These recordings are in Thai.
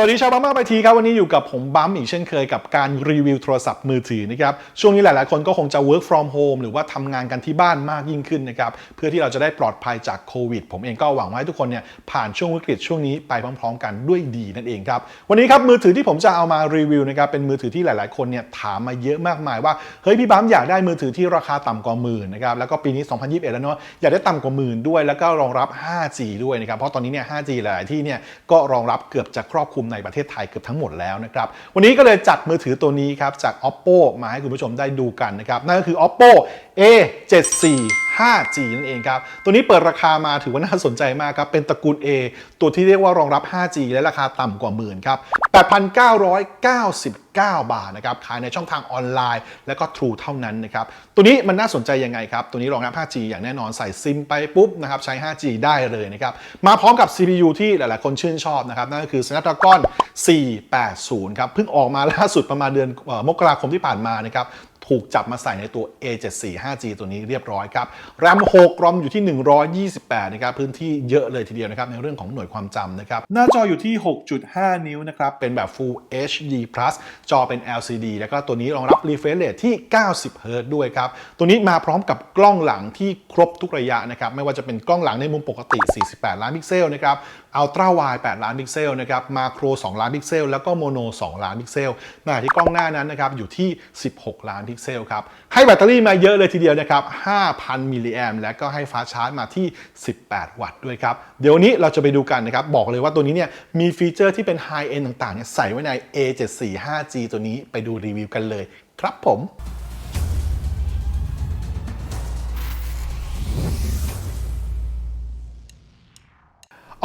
สวัสดีชาวบ้ามาไปทีครับ วันนี้อยู่กับผมบัมอีกเช่นเคยกับการรีวิวโทรศัพท์มือถือนะครับ ช่วงนี้หลาย ๆ คนก็คงจะ work from home หรือว่าทำงานกันที่บ้านมากยิ่งขึ้นนะครับ เพื่อที่เราจะได้ปลอดภัยจากโควิด ผมเองก็หวังว่าให้ทุกคนเนี่ยผ่านช่วงวิกฤตช่วงนี้ไปพร้อม ๆ กันด้วยดีนั่นเองครับ วันนี้ครับมือถือที่ผมจะเอามารีวิวนะครับเป็นมือถือที่หลาย ๆ คนเนี่ยถามมาเยอะมากมายว่าเฮ้ยพี่บัมอยากได้มือถือที่ราคาต่ำกว่าหมื่นนะครับแล้วก็ปีนี้ 2021 แล้วเนาะอยากได้ต่ำกว่าหมื่นด้วย แล้วก็รองรับ 5G ด้วยนะครับเพราะตอนนี้เนี่ย 5G หลาย ๆ ที่เนี่ยก็รองรับเกือบจะครอบคลุมในประเทศไทยเกือบทั้งหมดแล้วนะครับ วันนี้ก็เลยจัดมือถือตัวนี้ครับจาก oppo มาให้คุณผู้ชมได้ดูกันนะครับ นั่นก็คือ oppo a74 5G นั่นเองครับ ตัวนี้เปิดราคามาถือว่าน่าสนใจมากครับ เป็นตระกูล A ตัวที่เรียกว่ารองรับ 5G และราคาต่ำกว่าหมื่นครับ 8,999 บาทนะครับ ขายในช่องทางออนไลน์ และก็ True เท่านั้นนะครับ ตัวนี้มันน่าสนใจยังไงครับ ตัวนี้รองรับ 5G อย่างแน่นอนใส่ซิมไปปุ๊บนะครับ ใช้ 5G ได้เลยนะครับ มาพร้อมกับ CPU ที่หลาย ๆ คนชื่นชอบนะครับ นั่นก็คือ Snapdragon 480 ครับ เพิ่งออกมาล่าสุดประมาณเดือนมกราคมที่ผ่านมานะครับ ถูกจับมาใส่ในตัว A74 5G ตัวนี้เรียบร้อยครับ RAM 6 ROM อยู่ที่ 128 นะครับ พื้นที่เยอะเลยทีเดียวนะครับ ในเรื่องของหน่วยความจำนะครับ หน้าจออยู่ที่ 6.5 นิ้วนะครับ เป็นแบบ Full HD Plus จอเป็น LCD แล้วก็ตัวนี้รองรับ refresh rate ที่ 90 Hz ด้วยครับ ตัวนี้มาพร้อมกับกล้องหลังที่ครบทุกระยะนะครับ ไม่ว่าจะเป็นกล้องหลังในมุมปกติ 48 ล้านพิกเซลนะครับอัลตร้าไวด์8ล้านพิกเซลนะครับมาโคร 2 ล้านพิกเซล แล้วก็โมโน 2 ล้านพิกเซลขณะที่กล้องหน้านั้นนะครับอยู่ที่ 16 ล้านพิกเซลครับ ให้แบตเตอรี่มาเยอะเลยทีเดียวนะครับ 5,000 มิลลิแอมและก็ให้ฟ้าชาร์จมาที่ 18 วัตต์ด้วยครับ เดี๋ยววนนี้เราจะไปดูกันนะครับ บอกเลยว่าตัวนี้เนี่ยมีฟีเจอร์ที่เป็นไฮเอนต่างๆเนี่ยใส่ไว้ใน A74 5G ตัวนี้ไปดูรีวิวกันเลย ครับผม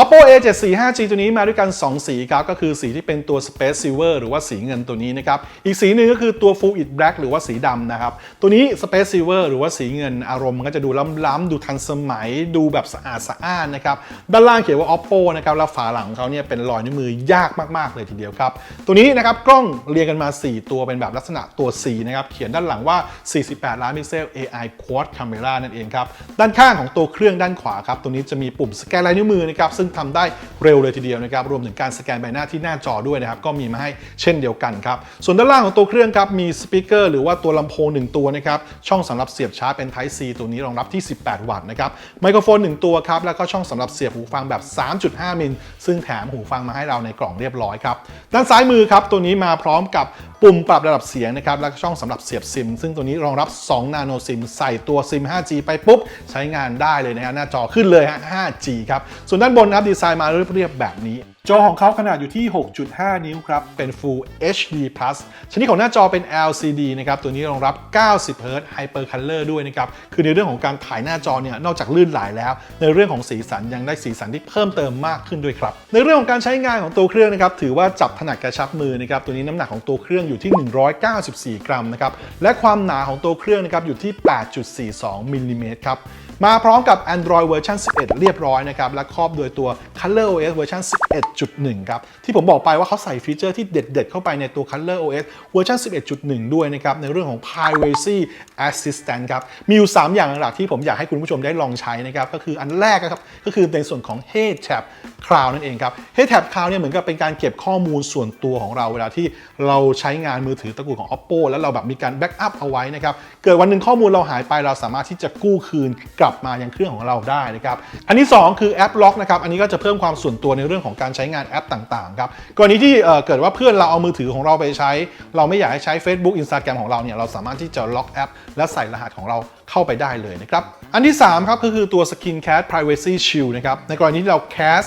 oppo a74 5g ตัวนี้มาด้วยกัน 2 สีครับ ก็คือสีที่เป็นตัว space silver หรือว่าสีเงินตัวนี้นะครับ อีกสีหนึ่งก็คือตัว full it black หรือว่าสีดำนะครับ ตัวนี้ space silver หรือว่าสีเงินอารมณ์มันก็จะดูล้ำๆ ดูทันสมัย ดูแบบสะอาดสะอ้านนะครับ ด้านล่างเขียนว่า oppo นะครับ แล้วฝาหลังของเขาเนี่ยเป็นรอยนิ้วมือยากมากๆเลยทีเดียวครับ ตัวนี้นะครับกล้องเรียงกันมา 4 ตัวเป็นแบบลักษณะตัว C นะครับ เขียนด้านหลังว่า 48 ล้านพิกเซล AI Quad Camera นั่นเองครับ ด้านข้างของตัวเครื่องด้านขวาครับ ตัวนี้จะมีปุ่มสแกนลายนิ้วมือนะครับซึ่งทำได้เร็วเลยทีเดียวนะครับรวมถึงการสแกนใบหน้าที่หน้าจอด้วยนะครับก็มีมาให้เช่นเดียวกันครับส่วนด้านล่างของตัวเครื่องครับมีสปีกเกอร์หรือว่าตัวลำโพงหนึ่งตัวนะครับช่องสำหรับเสียบชาร์จเป็น Type C ตัวนี้รองรับที่ 18 วัตต์นะครับไมโครโฟนหนึ่งตัวครับแล้วก็ช่องสำหรับเสียบหูฟังแบบ 3.5 มิลซึ่งแถมหูฟังมาให้เราในกล่องเรียบร้อยครับด้านซ้ายมือครับตัวนี้มาพร้อมกับ ปุ่มปรับระดับเสียงนะครับและก็ช่องสำหรับเสียบซิม ซึ่งตัวนี้รองรับ 2 นาโนซิม ใส่ตัวซิม 5G ไปปุ๊บ ใช้งานได้เลยนะฮะหน้าจอขึ้นเลยฮะ 5G ครับ ส่วนด้านบนนะครับดีไซน์มาเรียบๆแบบนี้จอของเขาขนาดอยู่ที่ 6.5 นิ้วครับ เป็น Full HD Plus ชนิดของหน้าจอเป็น LCD นะครับ ตัวนี้รองรับ 90 Hz Hyper Color ด้วยนะครับ คือในเรื่องของการถ่ายหน้าจอเนี่ย นอกจากลื่นไหลแล้ว ในเรื่องของสีสันยังได้สีสันที่เพิ่มเติมมากขึ้นด้วยครับ ในเรื่องของการใช้งานของตัวเครื่องนะครับ ถือว่าจับถนัดกระชับมือนะครับ ตัวนี้น้ำหนักของตัวเครื่องอยู่ที่ 194 กรัมนะครับ และความหนาของตัวเครื่องนะครับอยู่ที่ 8.42มิลลิเมตรครับ มาพร้อมกับ Android เวอร์ชัน11 เรียบร้อยนะครับ และครอบโดยตัว Color OS เวอร์ชัน11.1 ครับ ที่ผมบอกไปว่าเขาใส่ฟีเจอร์ที่เด็ด ๆ เข้าไปในตัว Color OS เวอร์ชัน11.1 ด้วยนะครับ ในเรื่องของ Privacy Assistant ครับ มีอยู่ 3 อย่างหลักที่ผมอยากให้คุณผู้ชมได้ลองใช้นะครับ ก็คืออันแรกนะครับ ก็คือในส่วนของ Hey Tab Cloud นั่นเองครับ Hey Tab Cloud เนี่ยเหมือนกับเป็นการเก็บข้อมูลส่วนตัวของเราเวลาที่เราใช้งานมือถือตระกูลของ Oppo แล้วเราแบบมีการแบ็กอัพเอาไว้นะครับเกิดวันหนึ่งข้อมูลเราหายไปเราสามารถที่จะกู้คืนกลับบมายังเครื่องของเราได้นะครับอันที่ 2 คือแอปล็อกนะครับอันนี้ก็จะเพิ่มความส่วนตัวในเรื่องของการใช้งานแอปต่างๆครับกรณีที่เอ่เกิดว่าเพื่อนเราเอามือถือของเราไปใช้ เราไม่อยากให้ใช้ Facebook Instagram ของเราเนี่ยเราสามารถที่จะล็อกแอป และใส่รหัสของเราเข้าไปได้เลยนะครับ อันที่ 3 ครับก็คือตัว Skin Cast Privacy Shield นะครับ ในกรณีที่เราแคส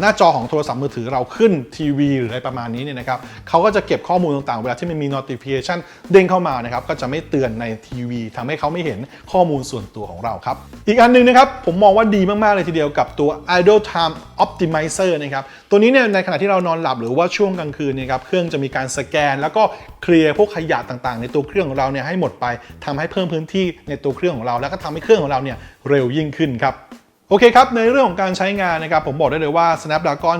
หน้าจอของโทรศัพท์มือถือเราขึ้นทีวีหรืออะไรประมาณนี้เนี่ยนะครับเขาก็จะเก็บข้อมูลต่างๆ เวลาที่มันมี notification เด้งเข้ามานะครับ ก็จะไม่เตือนในทีวีทำให้เขาไม่เห็นข้อมูลส่วนตัวของเราครับ อีกอันหนึงนะครับ ผมมองว่าดีมาก ๆ เลยทีเดียวกับตัว Idle Time Optimizer นะครับ ตัวนี้เนี่ยในขณะที่เรานอนหลับหรือว่าช่วงกลางคืนเนี่ยครับเครื่องจะมีการสแกน แล้วก็เคลียร์พวกขยะต่างๆ ในตัวเครื่องของเราเนี่ยให้หมดไปทำให้เพิ่มพื้นที่ในตัวเครื่องของเรา แล้วก็ทำให้เครื่องของเราเนี่ยเร็วยิ่งขึ้นครับโอเคครับ ในเรื่องของการใช้งานนะครับ ผมบอกได้เลยว่า Snapdragon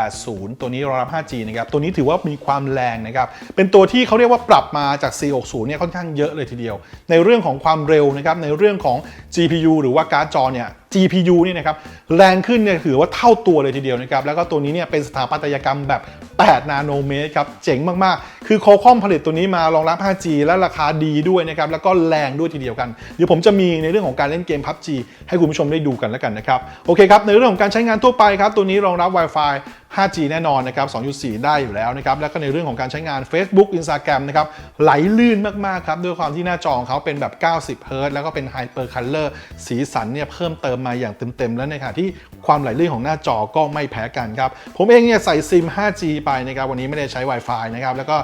480 ตัวนี้รองรับ 5G นะครับ ตัวนี้ถือว่ามีความแรงนะครับ เป็นตัวที่เขาเรียกว่าปรับมาจาก 460 เนี่ยค่อนข้างเยอะเลยทีเดียว ในเรื่องของความเร็วนะครับ ในเรื่องของ GPU หรือว่าการ์ดจอเนี่ย GPU เนี่ยนะครับแรงขึ้นเนี่ยถือว่าเท่าตัวเลยทีเดียวนะครับแล้วก็ตัวนี้เนี่ยเป็นสถาปัตยกรรมแบบ 8 นาโนเมตรครับเจ๋งมากๆ คือโคคอมผลิตตัวนี้มารองรับ 5G และราคาดีด้วยนะครับแล้วก็แรงด้วยทีเดียวกัน เดี๋ยวผมจะมีในเรื่องของการเล่นเกม PUBG ให้คุณผู้ชมได้ดูกันแล้วกันนะครับโอเคครับในเรื่องของการใช้งานทั่วไปครับตัวนี้รองรับ Wi-Fi 5G แน่นอนนะครับ 2.4 ได้อยู่แล้วนะครับ แล้วก็ในเรื่องของการใช้งาน Facebook Instagram นะครับ ไหลลื่นมากๆครับ ด้วยความที่หน้าจอของเขาเป็นแบบ 90 Hz แล้วก็เป็น Hyper Color สีสันเนี่ยเพิ่มเติมมาอย่างเต็มๆ แล้วในขณะที่ความไหลลื่นของหน้าจอก็ไม่แพ้กันครับ ผมเองเนี่ยใส่ซิม 5G ไปนะครับ วันนี้ไม่ได้ใช้ Wi-Fi นะครับ แล้วก็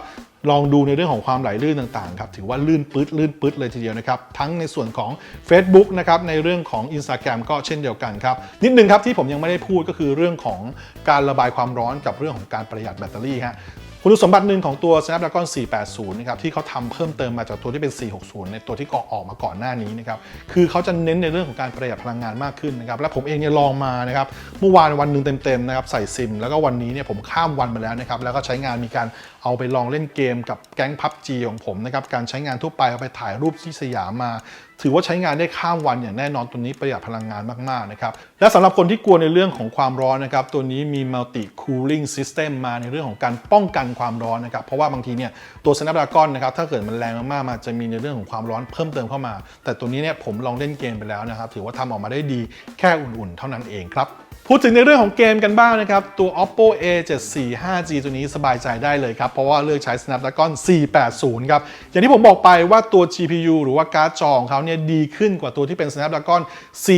ลองดูในเรื่องของความไหลลื่นต่างๆครับถือว่าลื่นปื๊ดลื่นปื๊ดเลยทีเดียวนะครับ ทั้งในส่วนของ Facebook นะครับในเรื่องของ Instagram ก็เช่นเดียวกันครับ นิดนึงครับที่ผมยังไม่ได้พูดก็คือเรื่องของการระบายความร้อนกับเรื่องของการประหยัดแบตเตอรี่ฮะคุณสมบัติหนึ่งของตัว Snapdragon 480 นะครับที่เขาทำเพิ่มเติมมาจากตัวที่เป็น 460 ในตัวที่ก่อออกมาก่อนหน้านี้นะครับคือเขาจะเน้นในเรื่องของการประหยัดพลังงานมากขึ้นนะครับและผมเองเนี่ยลองมานะครับเมื่อวานวันหนึ่งเต็มๆนะครับใส่ซิม แล้วก็วันนี้เนี่ยผมข้ามวันมาแล้วนะครับแล้วก็ใช้งานมีการ เอาไปลองเล่นเกมกับแก๊งพับจีของผมนะครับการใช้งานทั่วไปเอาไปถ่ายรูปที่สยามมา ถือว่าใช้งานได้ข้ามวันอย่างแน่นอนตัวนี้ประหยัดพลังงานมากๆนะครับและสำหรับคนที่กลัวในเรื่องของความร้อนนะครับตัวนี้มี multi cooling system มาในเรื่องของการป้องกันความร้อนนะครับเพราะว่าบางทีเนี่ยตัว Snapdragon นะครับถ้าเกิดมันแรงมากๆมันจะมีในเรื่องของความร้อนเพิ่มเติมเข้ามา แต่ตัวนี้เนี่ยผมลองเล่นเกมไปแล้วนะครับถือว่าทำออกมาได้ดีแค่อุ่นๆ เท่านั้นเองครับ พูดถึงในเรื่องของเกมกันบ้างนะครับ ตัว oppo a 7 4 5 g ตัวนี้สบายใจได้เลยครับ เพราะว่าเลือกใช้ snapdragon 480 ครับ อย่างที่ผมบอกไปว่าตัว GPU หรือว่าการ์ดจอของเขาเนี่ยดีขึ้นกว่าตัวที่เป็น snapdragon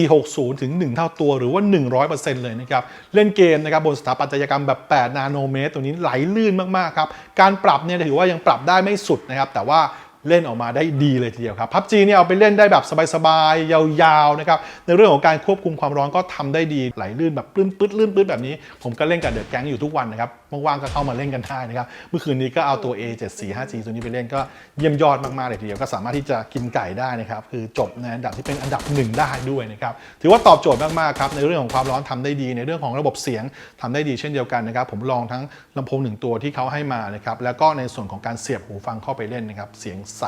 460 ถึง 1 เท่าตัวหรือว่า 100%เลยนะครับ เล่นเกมนะครับบนสถาปัตยกรรมแบบ 8 นาโนเมตร ตัวนี้ไหลลื่นมาก ๆ ครับ การปรับเนี่ยถือว่ายังปรับได้ไม่สุดนะครับแต่ว่า เล่นออกมาได้ดีเลยทีเดียวครับพับจีเนี่ยเอาไปเล่นได้แบบสบายๆ ยาวๆนะครับในเรื่องของการควบคุมความร้อนก็ทำได้ดีไหลลื่นแบบปลื้มปื๊ดลื่นปื๊ดแบบนี้ ผมก็เล่นกับเดอะแก๊งอยู่ทุกวันนะครับ ว่างๆก็เข้ามาเล่นกันได้นะครับ เมื่อคืนนี้ก็เอาตัว A745G ตัวนี้ไปเล่นก็เยี่ยมยอดมากๆเลยทีเดียวก็สามารถที่จะกินไก่ได้นะครับ คือจบในอันดับที่เป็นอันดับหนึ่งได้ด้วยนะครับ ถือว่าตอบโจทย์มากๆครับ ในเรื่องของความร้อนทำได้ดี ในเรื่องของระบบเสียงทำได้ดีเช่นเดียวกันนะครับ ผมลองทั้งลำโพงหนึ่งตัวที่เขาให้มานะครับ แล้วก็ในส่วนของการเสียบหูฟังเข้าไปเล่นนะครับ เสียงใส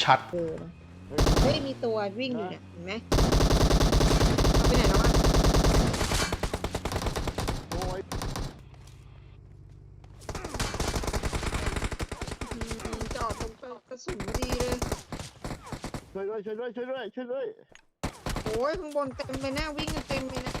ชัดเฮ้ยมีตัววิ่งอยู่เนี่ยเห็นไหมเอาไปไหนแล้วอะอืมจอดตรงกระสุนพอดีเลย ช่วยด้วยช่วยด้วยช่วยด้วยช่วยด้วยโอ้ยข้างบนเต็มเลยนะวิ่งกันเต็มเลยนะ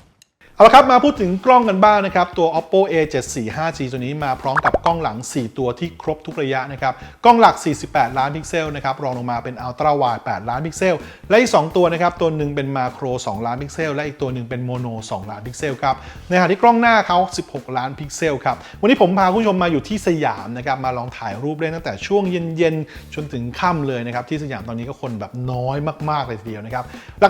เอาละครับ มาพูดถึงกล้องกันบ้างนะครับ ตัว oppo a 7 4 5 g ตัวนี้มาพร้อมกับกล้องหลัง 4 ตัวที่ครบทุกระยะนะครับ กล้องหลัก 48 ล้านพิกเซลนะครับ รองลงมาเป็น ultra wide 8ล้านพิกเซล และอีก 2 ตัวนะครับ ตัวหนึ่งเป็นมาโคร 2 ล้านพิกเซล และอีกตัวหนึ่งเป็นโมโน 2 ล้านพิกเซลครับ ในขณะที่กล้องหน้าเขา 16 ล้านพิกเซลครับ วันนี้ผมพาคุณผู้ชมมาอยู่ที่สยามนะครับ มาลองถ่ายรูปเล่นตั้งแต่ช่วงเย็นๆ จนถึงค่ำเลยนะครับ ที่สยามตอนนี้ก็คนแบบน้อยมากๆเลยทีเดียวนะครับ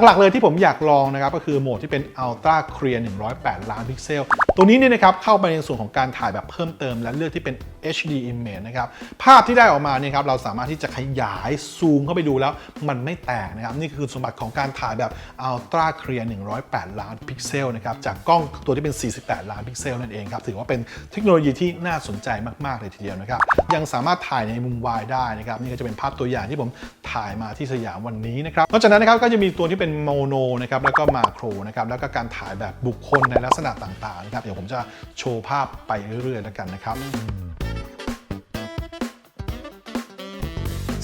หลักๆเลยที่ผมอยากลองนะครับก็คือโหมดที่เป็น Ultra Clear 108 ล้านพิกเซล ตัวนี้เนี่ยนะครับเข้าไปในส่วนของการถ่ายแบบเพิ่มเติม และเลือกที่เป็น HD image นะครับภาพที่ได้ออกมาเนี่ยครับเราสามารถที่จะขยายซูมเข้าไปดูแล้วมันไม่แตกนะครับนี่คือสมบัติของการถ่ายแบบ Ultra Clear 108 ล้านพิกเซลนะครับจากกล้องตัวที่เป็น 48 ล้านพิกเซลนั่นเองครับถือว่าเป็นเทคโนโลยีที่น่าสนใจมากๆเลยทีเดียวนะครับยังสามารถถ่ายในมุมวายได้นะครับนี่ก็จะเป็นภาพตัวอย่างที่ผม ถ่ายมาที่สยามวันนี้นะครับนอกจากนั้นนะครับก็จะมีตัวที่เป็นโมโนนะครับแล้วก็มาโครนะครับแล้วก็การถ่ายแบบบุคคลในลักษณะต่างๆนะครับเดี๋ยวผมจะโชว์ภาพไปเรื่อยๆแล้วกันนะครับ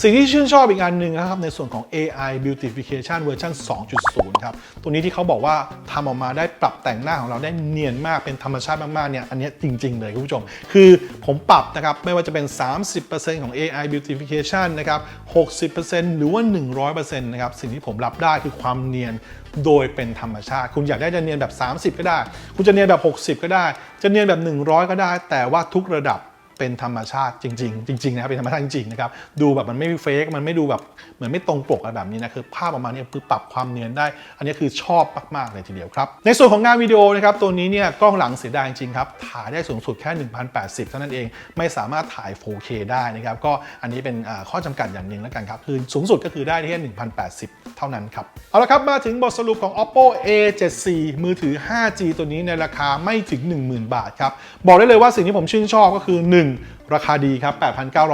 สิ่งที่ชื่นชอบอีกอันหนึ่งนะครับในส่วนของ AI Beautification เวอร์ชัน2.0 ครับ ตัวนี้ที่เขาบอกว่าทำออกมาได้ปรับแต่งหน้าของเราได้เนียนมากเป็นธรรมชาติมากๆเนี่ยอันนี้จริง ๆ เลยคุณผู้ชม คือผมปรับนะครับ ไม่ว่าจะเป็น 30%ของ AI Beautification นะครับ 60%หรือว่า 100%นะครับ สิ่งที่ผมรับได้คือความเนียนโดยเป็นธรรมชาติ คุณอยากได้จะเนียนแบบ 30 ก็ได้ คุณจะเนียนแบบ 60 ก็ได้ จะเนียนแบบ 100 ก็ได้ แต่ว่าทุกระดับ เป็นธรรมชาติจริง ๆ จริงๆนะครับเป็นธรรมชาติจริงๆนะครับดูแบบมันไม่เฟกมันไม่ดูแบบเหมือนไม่ตรงปกอะไรแบบนี้นะคือภาพออกมาเนี่ยคือปรับความเนียนได้ อันนี้คือชอบมากๆเลยทีเดียวครับ ในส่วนของงานวิดีโอนะครับตัวนี้เนี่ยกล้องหลังเสียดายจริงครับถ่ายได้สูงสุดแค่ 1080 เท่านั้นเอง ไม่สามารถถ่าย 4K ได้นะครับก็อันนี้เป็นข้อจำกัดอย่างหนึ่งแล้วกันครับคือสูงสุดก็คือได้แค่1080 เท่านั้นครับ เอาละครับ มาถึงบทสรุปของ oppo a74 มือถือ 5G ตัวนี้ในราคาไม่ถึง 10,000 บาทครับ บอกได้เลยว่าสิ่งที่ผมชื่นชอบก็คือ 1ราคาดีครับ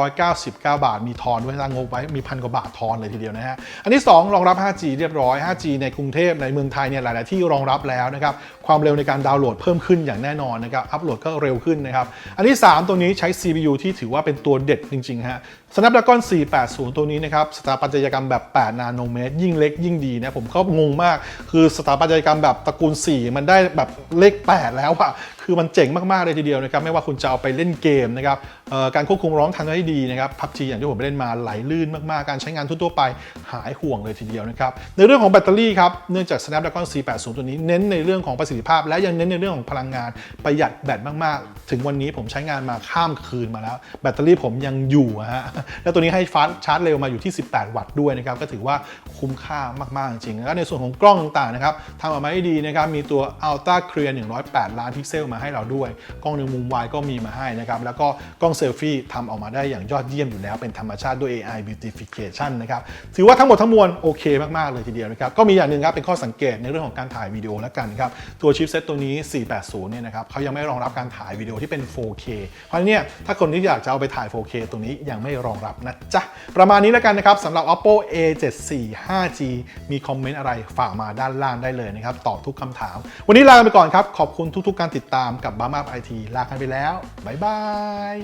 8,999 บาท มีทอนไว้ตั้งงบไว้มีพันกว่าบาททอนเลยทีเดียวนะฮะ อันที่ 2 รองรับ 5G เรียบร้อย 5G ในกรุงเทพในเมืองไทยเนี่ยหลาย ๆ ที่รองรับแล้วนะครับ ความเร็วในการดาวน์โหลดเพิ่มขึ้นอย่างแน่นอนนะครับ อัปโหลดก็เร็วขึ้นนะครับ อันที่ 3 ตัวนี้ใช้ CPU ที่ถือว่าเป็นตัวเด็ดจริง ๆ ฮะ Snapdragon 480 ตัวนี้นะครับ สถาปัตยกรรมแบบ 8 นาโนเมตร ยิ่งเล็กยิ่งดีนะ ผมก็งงมาก คือสถาปัตยกรรมแบบตระกูล 4 มันได้แบบเลข 8 แล้วอะ คือมันเจ๋งมากๆเลยทีเดียวนะครับไม่ว่าคุณจะเอาไปเล่นเกมนะครับการควบคุมร้องทันได้ดีนะครับพับจีอย่างที่ผมไปเล่นมาไหลลื่นมากๆ การใช้งานทั่วๆไปหายห่วงเลยทีเดียวนะครับในเรื่องของแบตเตอรี่ครับเนื่องจาก Snapdragon 480 ตัวนี้เน้นในเรื่องของประสิทธิภาพ และยังเน้นในเรื่องของพลังงานประหยัดแบตมากๆ ถึงวันนี้ผมใช้งานมาข้ามคืนมาแล้ว แบตเตอรี่ผมยังอยู่ฮะแล้วตัวนี้ให้ฟาสชาร์จเร็วมาอยู่ที่ 18 วัตต์ด้วยนะครับก็ถือว่าคุ้มค่ามากๆจริงแล้วในส่วนของกล้องต่างๆนะครับทำออกมาได้ดีนะครับมีตัว Ultra Clear 108 ล้านพิกเซลมาให้เราด้วย กล้องในมุมวายก็มีมาให้นะครับแล้วก็กล้องเซลฟี่ทำออกมาได้อย่างยอดเยี่ยมอยู่แล้วเป็นธรรมชาติด้วย AI Beautification นะครับถือว่าทั้งหมดทั้งมวลโอเคมาก ๆ เลยทีเดียวนะครับก็มีอย่างหนึ่งครับเป็นข้อสังเกตในเรื่องของการถ่ายวิดีโอแล้วกันครับตัวชิปเซตตัวนี้ 480 เนี่ยนะครับเขายังไม่รองรับการถ่ายวิดีโอที่เป็น 4K เพราะเนี่ยถ้าคนที่อยากจะเอาไปถ่าย 4K ตรงนี้ยังไม่รองรับนะจ๊ะประมาณนี้แล้วกันนะครับสำหรับ Oppo A74 5G มีคอมเมนต์อะไรฝากมาด้านล่างได้เลยนะครับตอบทุกคำถาม วันนี้ลาไปก่อนครับขอบคุณทุก ๆ การติดตามกับบาร์มาไอทีลากันไปแล้ว บ๊ายบาย